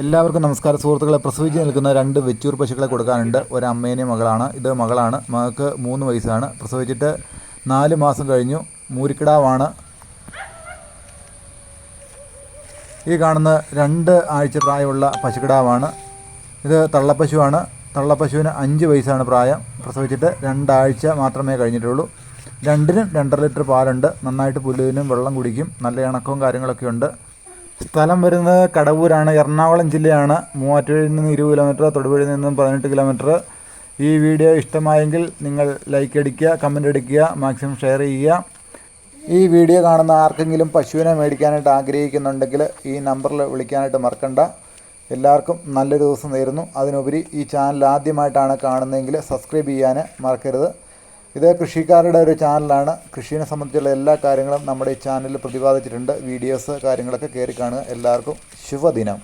എല്ലാവർക്കും നമസ്കാരം. സുഹൃത്തുക്കളെ പ്രസവിച്ച് നിൽക്കുന്ന രണ്ട് വെച്ചൂർ പശുക്കളെ കൊടുക്കാനുണ്ട്. ഒരു മകളാണ്. ഇത് മകളാണ്. മകൾക്ക് മൂന്ന് വയസ്സാണ്. പ്രസവിച്ചിട്ട് നാല് മാസം കഴിഞ്ഞു. മൂരിക്കിടാവാണ്. ഈ കാണുന്ന രണ്ട് ആഴ്ച പ്രായമുള്ള പശുക്കിടാവാണ്. ഇത് തള്ളപ്പശുവാണ്. തള്ളപ്പശുവിന് അഞ്ച് വയസ്സാണ് പ്രായം. പ്രസവിച്ചിട്ട് രണ്ടാഴ്ച മാത്രമേ കഴിഞ്ഞിട്ടുള്ളൂ. രണ്ടിനും രണ്ടര ലിറ്റർ പാലുണ്ട്. നന്നായിട്ട് പുല്ലിനും വെള്ളം കുടിക്കും. നല്ല ഇണക്കവും കാര്യങ്ങളൊക്കെ ഉണ്ട് സ്ഥലം വരുന്നത് കടവൂരാണ്. എറണാകുളം ജില്ലയാണ്. മൂവാറ്റുപുഴയിൽ നിന്ന് ഇരുപത് കിലോമീറ്റർ തൊടുപുഴയിൽ നിന്നും പതിനെട്ട് കിലോമീറ്റർ. ഈ വീഡിയോ ഇഷ്ടമായെങ്കിൽ നിങ്ങൾ ലൈക്ക് അടിക്കുക കമന്റ് അടിക്കുക മാക്സിമം ഷെയർ ചെയ്യുക. ഈ വീഡിയോ കാണുന്ന ആർക്കെങ്കിലും പശുവിനെ മേടിക്കാനായിട്ട് ആഗ്രഹിക്കുന്നുണ്ടെങ്കിൽ ഈ നമ്പറിൽ വിളിക്കാനായിട്ട് മറക്കണ്ട. എല്ലാവർക്കും നല്ലൊരു ദിവസം നേരുന്നു. അതിനുപരി ഈ ചാനൽ ആദ്യമായിട്ടാണ് കാണുന്നതെങ്കിൽ സബ്സ്ക്രൈബ് ചെയ്യാൻ മറക്കരുത്. ഇത് കൃഷിക്കാരുടെ ഒരു ചാനലാണ്. കൃഷിയെ സംബന്ധിച്ചുള്ള എല്ലാ കാര്യങ്ങളും നമ്മുടെ ഈ ചാനലിൽ പ്രതിപാദിച്ചിട്ടുണ്ട്. വീഡിയോസ് കാര്യങ്ങളൊക്കെ കയറി കാണുക. എല്ലാവർക്കും ശുഭദിനം.